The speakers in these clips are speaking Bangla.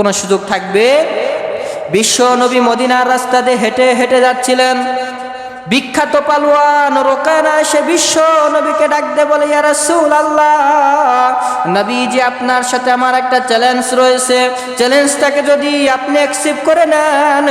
কোনো সুযোগ থাকবে? বিশ্ব নবী মদিনার রাস্তাতে হেঁটে হেঁটে যাচ্ছিলেন। বিখ্যাত পালোয়ান রোকানা, সে বিশ্ব নবীকে ডাক দে বলে, ইয়া আল্লাহ নবী যে আপনার সাথে আমার একটা চ্যালেঞ্জ রয়েছে। চ্যালেঞ্জটাকে যদি আপনি অ্যাকসেপ্ট করে নেন,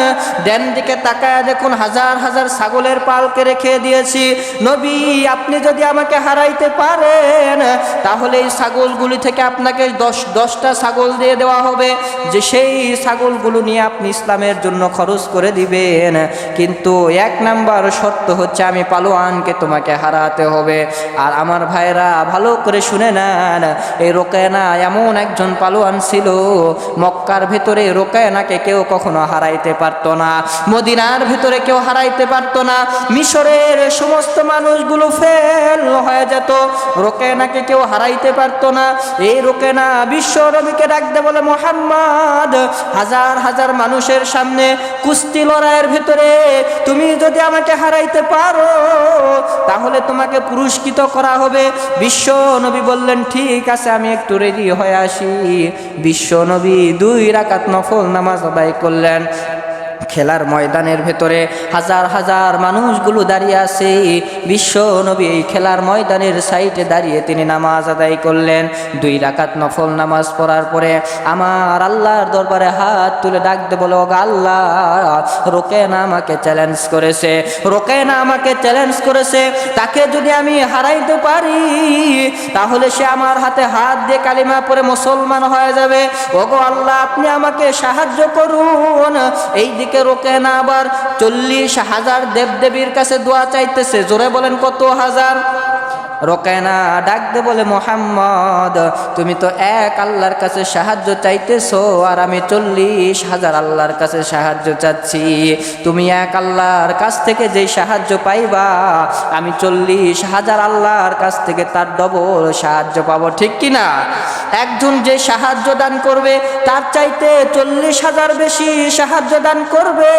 দেন দিকে তাকায় দেখুন হাজার হাজার ছাগলের পালকে রেখে দিয়েছি। নবী, আপনি যদি আমাকে হারাইতে পারেন, তাহলে এই ছাগলগুলি থেকে আপনাকে দশ, দশটা ছাগল দিয়ে দেওয়া হবে। যে সেই ছাগলগুলো নিয়ে আপনি ইসলামের জন্য খরচ করে দিবেন। কিন্তু এক নাম্বার শর্ত হচ্ছে আমি পালোয়ানকে তোমাকে হারাতে হবে। আর আমার ভাইরা, ভালো করে শুনে নেন, এই রোকেনা এমন একজন পালোয়ান ছিল, মক্কার ভেতরে রোকেনাকে কেউ কখনো হারাইতে পারতো না, মদিনার ভেতরে কেউ হারাইতে পারতো না, মিশরের সমস্ত মানুষগুলো ফেল হয়ে যেত, রোকেনাকে কেউ হারাইতে পারতো না। এই রোকেনা বিশ্ব নবীকে ডাকতে বলে, মোহাম্মদ, হাজার হাজার মানুষের সামনে কুস্তি লড়াইয়ের ভেতরে তুমি যদি আমাকে হারাইতে পারো, তাহলে তোমাকে পুরস্কৃত করা হবে। বিশ্ব নবী বললেন, ঠিক আছে, আমি একটু রেডি হয়ে আসি। বিশ্ব নবী দুই রাকাত নফল নামাজ আদায় করলেন। খেলার ময়দানের ভেতরে হাজার হাজার মানুষগুলো দাঁড়িয়ে আছে। বিশ্ব নবী এই খেলার ময়দানের সাইডে দাঁড়িয়ে তিনি নামাজ আদায় করলেন। দুই রাকাত নফল নামাজ পড়ার পরে আমার আল্লাহর দরবারে হাত তুলে ডাকতে বলো, "ওগো আল্লাহ, রোকেনা আমাকে চ্যালেঞ্জ করেছে, রোকেনা আমাকে চ্যালেঞ্জ করেছে। তাকে যদি আমি হারাইতে পারি, তাহলে সে আমার হাতে হাত দিয়ে কালিমা পরে মুসলমান হয়ে যাবে। ওগো আল্লাহ, আপনি আমাকে সাহায্য করুন। এই দিকে রোকে না আবার। চল্লিশ হাজার দেবদেবীর কাছে দোয়া চাইতেছে। জোরে বলেন কত হাজার? রোকেনা ডাক দে বলে, মোহাম্মদ, তুমি তো এক আল্লাহর কাছে সাহায্য চাইতেছো, আর আমি চল্লিশ হাজার আল্লাহর কাছে সাহায্য চাচ্ছি। তুমি এক আল্লাহর কাছ থেকে যেই সাহায্য পাইবা, আমি চল্লিশ হাজার আল্লাহর কাছ থেকে তার ডবল সাহায্য পাবো। ঠিক কি না? একজন যে সাহায্য দান করবে, তার চাইতে চল্লিশ হাজার বেশি সাহায্য দান করবে।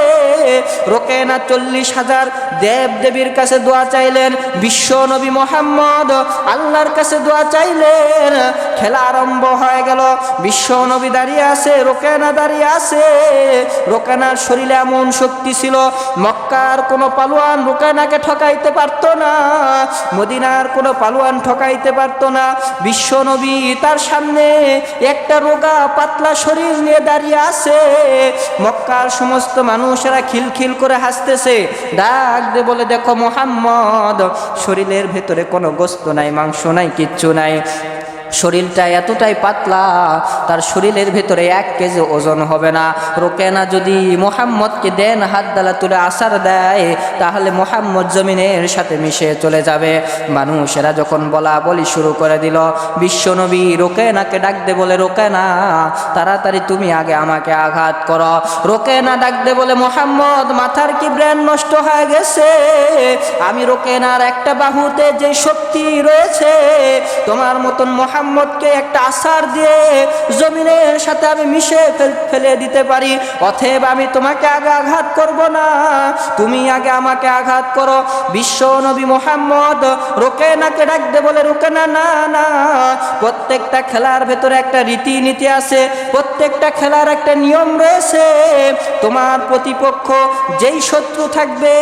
রোকেনা চল্লিশ হাজার দেব দেবীর কাছে দোয়া চাইলেন, বিশ্ব নবী মোহাম্মদ আল্লাহর কাছে দোয়া চাইলেন। খেলা আরম্ভ হয়ে গেল। বিশ্ব নবী দাঁড়িয়ে আছে, রোকেনা দাঁড়িয়ে আছে। রোকেনার শরীরে এমন শক্তি ছিল, মক্কার কোনো পালোয়ান রোকেনাকে ঠকাইতে পারতো না, মদিনার কোনো পালোয়ান ঠকাইতে পারতো না। বিশ্ব নবী তার সামনে একটা রোগা, পাতলা শরীর নিয়ে দাঁড়িয়ে আছে। মক্কার সমস্ত মানুষেরা খিলখিল করে হাসতেছে। ডাক দে বলে, দেখো মোহাম্মদ, শরীরের ভেতরে কোনো গোস্ত নাই মাংস নাই কিচ্ছু নাই। শরীরটা এতটাই পাতলা, তার শরীরের ভেতরে এক কেজি ওজন হবে না। রোকেনা যদি মোহাম্মদকে দেন হাত দালা তুলে আসার দেয়, তাহলে মোহাম্মদ জমিনের সাথে মিশে চলে যাবে। মানুষেরা যখন বলা বলি শুরু করে দিল বিশ্বনবী রোকেনাকে ডাক দে বলে, রোকেনা, তাড়াতাড়ি তুমি আগে আমাকে আঘাত করো। রোকেনা ডাক দে বলে, মোহাম্মদ, মাথার কি ব্রেন নষ্ট হয়ে গেছে। আমি রোকেনার একটা বাহুতে যে শক্তি রয়েছে তোমার মতন মোহাম্মদকে একটা আসার দিয়ে জমিনের সাথে আমি মিশে ফেলে দিতে পারি। অথব আমি তোমাকে আগে আঘাত করব না। তুমি আগে আমাকে আঘাত করো। বিশ্ব নবী মোহাম্মদ রোকেনাকে ডাকতে বলে রোকেনা না না। প্রত্যেকটা খেলার ভেতরে একটা রীতিনীতি আছে, প্রত্যেকটা খেলার একটা নিয়ম রয়েছে। তোমার প্রতিপক্ষ যেই শত্রু থাকবে,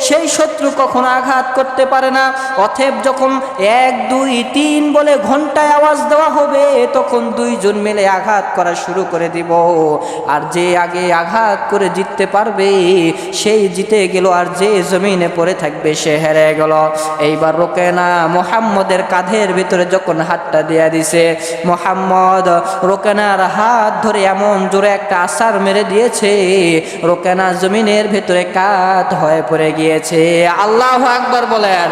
সেই শত্রু কখনো আঘাত করতে পারে না। অথব যখন এক, দুই, তিন বলে ঘন্টায় আওয়াজ দেওয়া হবে, তখন দুইজন মিলে আঘাত করা শুরু করে দিব। আর যে আগে আঘাত করে জিততে পারবে, সেই জিতে গেল আর যে জমিনে পড়ে থাকবে সে হেরে গেল। এইবার রোকেনা মোহাম্মদের কাঁধের ভিতরে যখন হাতটা দেয়া দিছে, মোহাম্মদ রোকেনার হাত ধরে এমন জোরে একটা আসার মেরে দিয়েছে, রোকেনা জমিনের ভেতরে কাত হয়ে পড়ে গিয়েছে। আল্লাহ আকবর বলেন,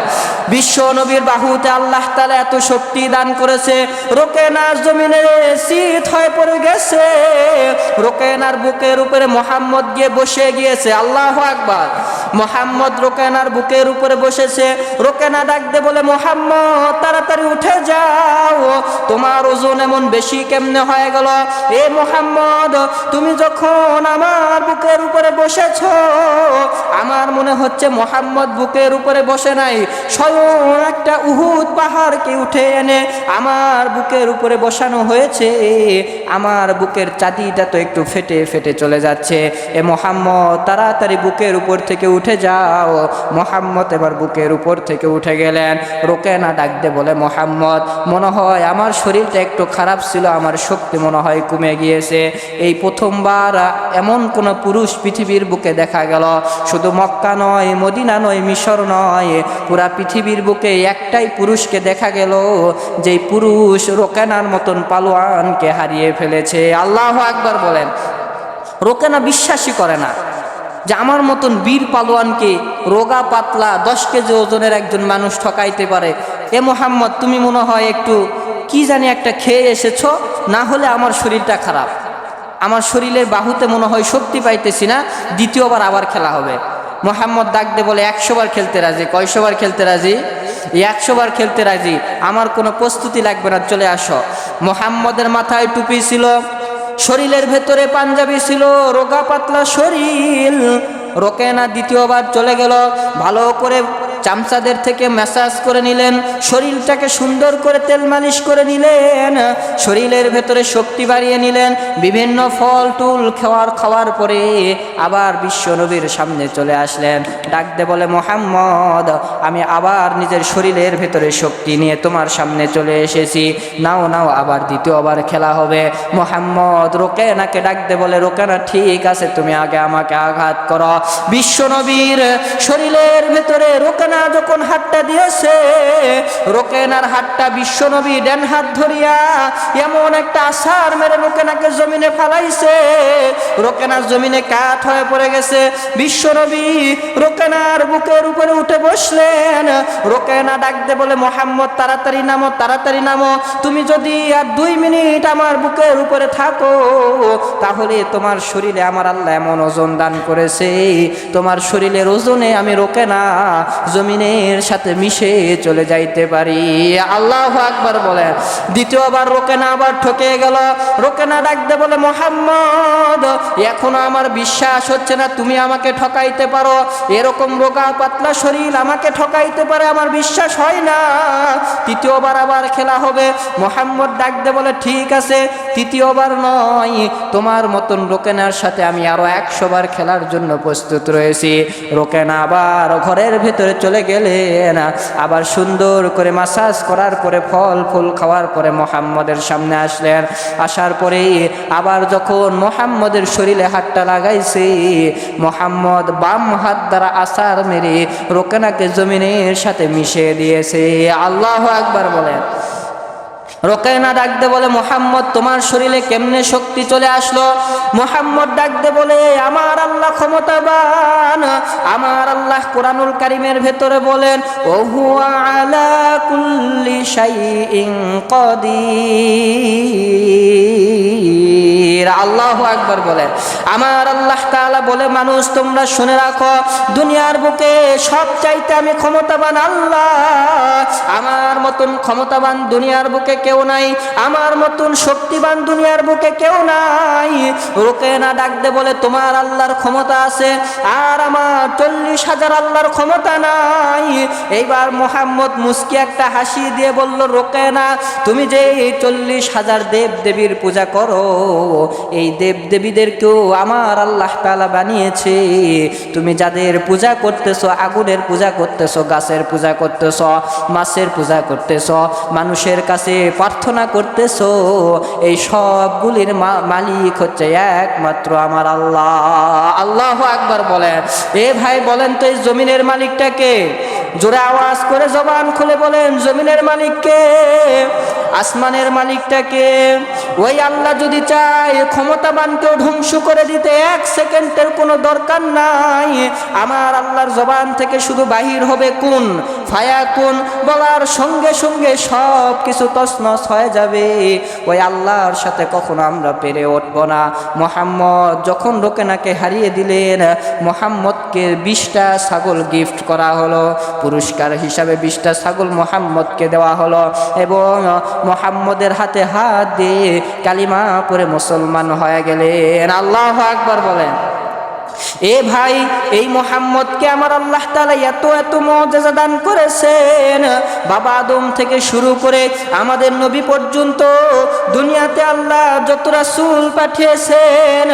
বিশ্ব নবীর বাহুতে আল্লাহ তালা এত শক্তি দান করেছে। রোকেনার জমিনে শীত হয়ে পড়ে গেছে। রোকেনার বুকের উপরে মোহাম্মদ গিয়ে বসে গিয়েছে। আল্লাহ আকবার। মোহাম্মদ রোকেনার বুকের উপরে বসেছে। রোকেনা ডাকতে বলে, মোহাম্মদ, তাড়াতাড়ি উঠে যাও। তোমার ওজন এমন বেশি কেমনে হয়ে গেল? এ মোহাম্মদ, তুমি যখন আমার বুকের উপরে বসেছ, আমার মনে হচ্ছে মোহাম্মদ বুকের উপরে বসে নাই। স্বয়ং একটা উহুদ পাহাড়কে উঠে এনে আমার বুকের উপরে বসানো হয়েছে। আমার বুকের চাঁদিটা তো একটু ফেটে ফেটে চলে যাচ্ছে। এ মোহাম্মদ, তাড়াতাড়ি বুকের উপর থেকে উঠে যাও। মোহাম্মদ এবার বুকের উপর থেকে উঠে গেলেন। রোকে রোকেনা ডাকতে বলে, মোহাম্মদ, মনে হয় আমার শরীরটা একটু খারাপ ছিল, আমার শক্তি মনে হয় কমে গিয়েছে। এই প্রথমবার এমন কোন পুরুষ পৃথিবীর বুকে দেখা গেল। শুধু মক্কা নয়, মদিনা নয়, মিশর নয়, পুরা পৃথিবীর বুকে একটাই পুরুষকে দেখা গেল। যেই পুরুষ রোকেনার মতন পালোয়ানকে হারিয়ে ফেলেছে। আল্লাহ আকবার বলেন, রোকেনা বিশ্বাসই করে না যে আমার মতন বীর পালোয়ানকে রোগা, পাতলা, দশ কেজি ওজনের একজন মানুষ ঠকাইতে পারে। এ মোহাম্মদ, তুমি মনে হয় একটু কি জানি একটা খেয়ে এসেছ? না হলে আমার শরীরটা খারাপ। আমার শরীরের বাহুতে মনে হয় শক্তি পাইতেছি না, দ্বিতীয়বার আবার খেলা হবে। মোহাম্মদ ডাকতে বলে, একশো বার খেলতে রাজি? কয়শো বার খেলতে রাজি? একশো বার খেলতে রাজি, আমার কোনো প্রস্তুতি লাগবে না, চলে আসো। মোহাম্মদের মাথায় টুপি ছিল, শরীরের ভেতরে পাঞ্জাবি ছিল, রোগা পাতলা শরীর, রোকেনা দ্বিতীয়বার চলে গেল, ভালো করে চামচাদের থেকে ম্যাসাজ করে নিলেন, শরীরটাকে সুন্দর করে তেল মালিশ করে নিলেন, শরীরের ভেতরে শক্তি বাড়িয়ে নিলেন, বিভিন্ন ফল, টুল খাওয়ার খাওয়ার পরে আবার বিশ্ব নবীর সামনে চলে আসলেন। ডাকতে বলে, মোহাম্মদ, আমি আবার নিজের শরীরের ভেতরে শক্তি নিয়ে তোমার সামনে চলে এসেছি। নাও নাও, আবার দ্বিতীয়বার খেলা হবে। মোহাম্মদ, রোকেনাকে ডাকতে বলে, রোকেনা, ঠিক আছে, তুমি আগে আমাকে আঘাত করো। বিশ্ব নবীর শরীরের ভেতরে রোকেনা যখন হাতটা দিয়েছে, রোকেনার হাতটা বিশ্ব নবী ডেন হাত ধরিয়া এমন একটা আসার মেরে রোকেনাকে জমিনে ফালাইছে। রোকেনার জমিনে কাঠ হয়ে পড়ে গেছে। বিশ্ব নবী রোকেনার বুকের উপরে উঠে বসলেন। রোকেনা ডাকতে বলে, মোহাম্মদ, তাড়াতাড়ি নামো তাড়াতাড়ি নামো। তুমি যদি আর দুই মিনিট আমার বুকের উপরে থাকো, তাহলে তোমার শরীরে আমার আল্লাহ এমন ওজন দান করেছে। তোমার শরীরের ওজনে আমি রোকে না জমিনের সাথে মিশে চলে যাইতে পারি। আল্লাহ আকবার বলে। দ্বিতীয়বার রোকে না আবার ঠকে গেল। রোকে না ডাকতে বলে, মোহাম্মদ, এখনও আমার বিশ্বাস হচ্ছে না, তুমি আমাকে ঠকাইতে পারো। এরকম রোগা পাতলা শরীর আমাকে ঠকাইতে পারে, আমার বিশ্বাস হয় না। তৃতীয়বার আবার খেলা হবে। মোহাম্মদ ডাকতে বলে, ঠিক আছে তৃতীয়বার নয়। তোমার মতন রোকেনার সাথে আমি আরও একশো বার খেলার জন্য প্রস্তুত রয়েছি। রোকেনা আবার ঘরের ভেতরে চলে গেলেন আবার সুন্দর করে মাসাজ করার পরে, ফল ফুল খাওয়ার পরে মোহাম্মদের সামনে আসলেন। আসার পরে আবার যখন মোহাম্মদের শরীরে হাতটা লাগাইছে, মোহাম্মদ বাম হাত দ্বারা আসার মেরে রোকেনাকে জমিনের সাথে মিশিয়ে দিয়েছে। আল্লাহ একবার বলেন। রোকেনা ডাকতে বলে, মোহাম্মদ, তোমার শরীরে কেমনে শক্তি চলে আসলো? মোহাম্মদ ডাকতে বলে আমার আল্লাহ ক্ষমতাবান। আমার আল্লাহ কোরআনুল কারিমের ভেতরে বলেন ওহু আলা কুল্লি শাইইন কাদির। আল্লাহ আকবার বলেন আমার আল্লাহ তাআলা বলে, মানুষ, তোমরা শুনে রাখো, দুনিয়ার বুকে সব চাইতে আমি ক্ষমতাবান আল্লাহ। আমার মতন ক্ষমতাবান দুনিয়ার বুকে কেউ নাই, আমার মতন শক্তিবান দুনিয়ার বুকে কেউ নাই। রোকে না ডাকতে বলে, তোমার আল্লাহর ক্ষমতা আছে, আর আমার চল্লিশ হাজার আল্লাহর ক্ষমতা নাই। এইবার মোহাম্মদ মুস্কি একটা হাসি দিয়ে বলল, রোকে না, তুমি যে চল্লিশ হাজার দেব দেবীর পূজা করো এই দেব দেবীদেরকেও আমার আল্লাহ তালা বানিয়েছে। তুমি যাদের পূজা করতেছো, আগুনের পূজা করতেছো, গাছের পূজা করতেছো, মাছের পূজা করতেছো, মানুষের কাছে প্রার্থনা করতেছ, এই সবগুলির মালিক হচ্ছে একমাত্র আমার আল্লাহ। আল্লাহ আকবার বলেন। এ ভাই বলেন তো, এই জমিনের মালিকটাকে? জোরে আওয়াজ করে জবান খুলে বলেন, জমিনের মালিককে। আসমানের মালিকটাকে। ওই আল্লাহ যদি চায়, ক্ষমতাবানকেও ধ্বংস করে দিতে এক সেকেন্ডের কোনো দরকার নাই। আমার আল্লাহর জবান থেকে শুধু বাহির হবে কোন, ফায়া কোন, বলার সঙ্গে সঙ্গে সব কিছু তছনছ হয়ে যাবে। ওই আল্লাহর সাথে কখনো আমরা পেরে উঠবো না। মোহাম্মদ যখন রোকেনাকে হারিয়ে দিলেন, মোহাম্মদকে বিশটা ছাগল গিফট করা হলো। পুরস্কার হিসাবে বিশটা ছাগল মোহাম্মদকে দেওয়া হলো। এবং মোহাম্মদের হাতে হাত দিয়ে কালিমা পরে মুসলমান হয়ে গেলেন। আল্লাহ একবার বলেন। এ ভাই, এই মোহাম্মদকে আমার আল্লাহ তালা এত এত মর্যাদা দান করেছেন। বাবা আদম থেকে শুরু করে আমাদের নবী পর্যন্ত দুনিয়াতে আল্লাহ যত রাসুল পাঠিয়েছেন,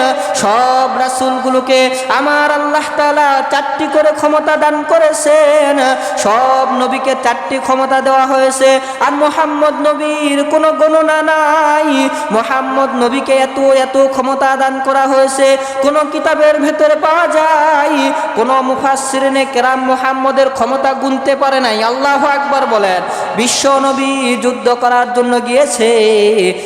সব রাসুলগুলোকে আমার আল্লাহ তালা চারটি করে ক্ষমতা দান করেছেন। সব নবীকে চারটি ক্ষমতা দেওয়া হয়েছে। আর মোহাম্মদ নবীর কোনো গণনা নাই। মোহাম্মদ নবীকে এত এত ক্ষমতা দান করা হয়েছে। কোন কিতাবের ভেতরে পাওয়া যায়। কোন মুফাসসিরিনে কেরাম মোহাম্মদের ক্ষমতা গুনতে পারে নাই। আল্লাহ আকবার বলেন, বিশ্ব নবী যুদ্ধ করার জন্য গিয়েছে।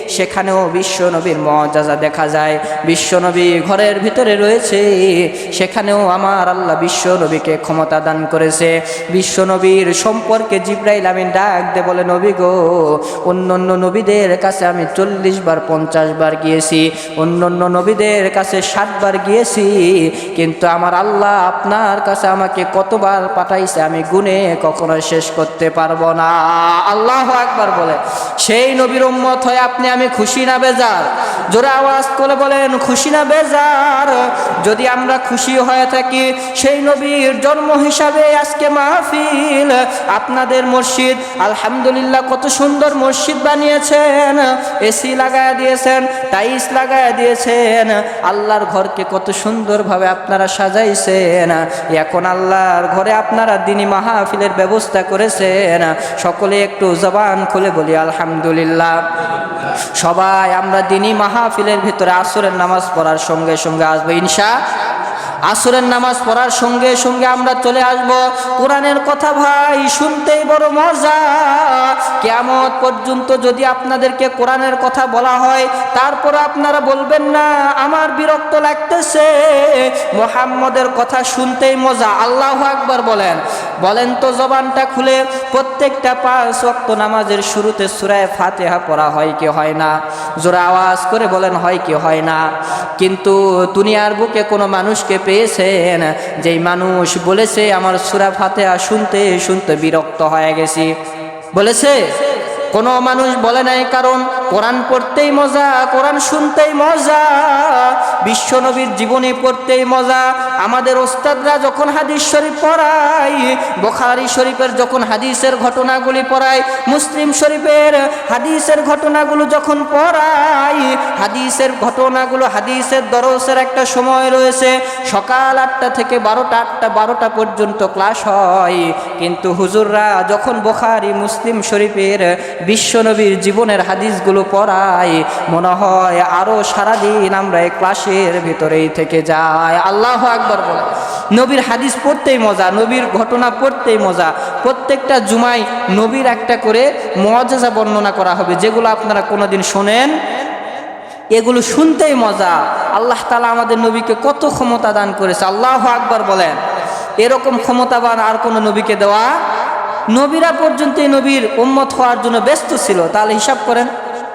সেখানেও বিশ্ব নবীর মজাজা দেখা যায়। বিশ্ব নবী ঘরের ভিতরে রয়েছে। সেখানেও আমার আল্লাহ বিশ্ব নবীকে ক্ষমতা দান করেছে। বিশ্ব নবীর সম্পর্কে জিব্রাইল আমিন ডাক দে বলে, নবী গো অন্য অন্য নবীদের কাছে আমি চল্লিশ বার, পঞ্চাশ বার গিয়েছি। অন্য অন্য নবীদের কাছে ষাটবার গিয়েছি। কিন্তু আমার আল্লাহ আপনার কাছে আমাকে কতবার পাঠাইছে আমি গুনে কখনো শেষ করতে পারব না। আল্লাহ একবার বলে, সেই নবীর উম্মত হয়ে আপনি আমি খুশি না, বেজার? জোরে আওয়াজ করে বলেন, খুশি না, বেজার? যদি আমরা খুশি হয়ে থাকি, সেই নবীর জন্ম হিসাবে আজকে মাহফিল আপনাদের মসজিদ, আলহামদুলিল্লাহ কত সুন্দর মসজিদ বানিয়েছেন এসি লাগায় দিয়েছেন টাইলস লাগায় দিয়েছেন, আল্লাহর ঘরকে কত সুন্দরভাবে আপনারা সাজাইছেন, এখন আল্লাহর ঘরে আপনারা দিনী মাহফিলের ব্যবস্থা করেছেন, সকলে একটু জবান খুলে বলি, আলহামদুলিল্লাহ। সবাই আমরা দিনী মাহফিলের ভিতরে আসরের নামাজ পড়ার সঙ্গে সঙ্গে আসব, ইনশা আসরের নামাজ পড়ার সঙ্গে সঙ্গে আমরা চলে আসব। কোরআনের কথা ভাই, শুনতেই বড় মজা। কেমত পর্যন্ত যদি আপনাদেরকে কোরআনের কথা বলা হয়, তারপর আপনারা বলবেন, না, আমার বিরক্ত লাগতেছে। মোহাম্মদের কথা শুনতেই মজা। আল্লাহ আকবার বলেন। বলেন তো জবানটা খুলে, প্রত্যেকটা পাঁচ ওয়াক্ত নামাজের শুরুতে সুরায় ফাতেহা পড়া হয় কি হয় না? জোরা আওয়াজ করে বলেন, হয় কি হয় না? কিন্তু দুনিয়ার বুকে কোনো মানুষকে পেয়েছেন যেই মানুষ বলেছে, আমার সুরা ফাতেহা শুনতে শুনতে বিরক্ত হয়ে গেছি। বলেছে, কোনো মানুষ বলে নাই, কারণ কোরআন পড়তেই মজা, কোরআন শুনতেই মজা বিশ্বনবীর জীবনী পড়তেই মজা। আমাদের ওস্তাদরা যখন হাদিস শরীফ পড়ায়, বোখারি শরীফের যখন হাদিসের ঘটনাগুলি পড়ায়, মুসলিম শরীফের হাদিসের ঘটনাগুলো যখন পড়ায়, হাদিসের ঘটনাগুলো হাদিসের দরসের একটা সময় রয়েছে, সকাল আটটা থেকে বারোটা আটটা, বারোটা পর্যন্ত ক্লাস হয়। কিন্তু হুজুররা যখন বোখারি, মুসলিম শরীফের বিশ্বনবীর জীবনের হাদিসগুলো পড়ায়, মনে হয় আরও সারাদিন আমরা এই ক্লাসের ভিতরেই থেকে যাই আল্লাহ আকবর বলে। নবীর হাদিস পড়তেই মজা, নবীর ঘটনা পড়তেই মজা। প্রত্যেকটা জুমায় নবীর একটা করে মজাজা বর্ণনা করা হবে, যেগুলো আপনারা কোনোদিন শোনেন। এগুলো শুনতেই মজা। আল্লাহ তালা আমাদের নবীকে কত ক্ষমতা দান করেছে। আল্লাহ আকবর বলেন। এরকম ক্ষমতাবান আর কোনো নবীকে দেওয়া নবীরা পর্যন্ত এই নবীর উম্মত হওয়ার জন্য ব্যস্ত ছিল। তাহলে হিসাব করেন,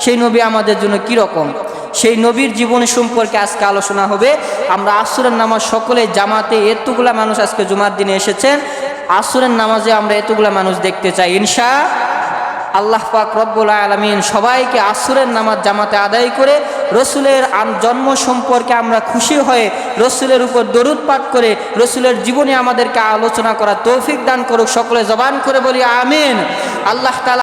সেই নবী আমাদের জন্য কি রকম সেই নবীর জীবন সম্পর্কে আজকে আলোচনা হবে। আমরা আসরের নামাজ সকলে জামাতে এতগুলা মানুষ আজকে জুমার দিনে এসেছেন। আসরের নামাজে আমরা এতগুলা মানুষ দেখতে চাই। ইনশা আল্লাহ পাক রব্বুল আলমিন সবাইকে আসরের নামাজ জামাতে আদায় করে রসুলের জন্ম সম্পর্কে আমরা খুশি হয়ে রসুলের উপর দরুদ পাঠ করে রসুলের জীবনে আমাদেরকে আলোচনা করা তৌফিক দান করুক। সকলে জবান করে বলি, আমিন। আল্লাহ তালা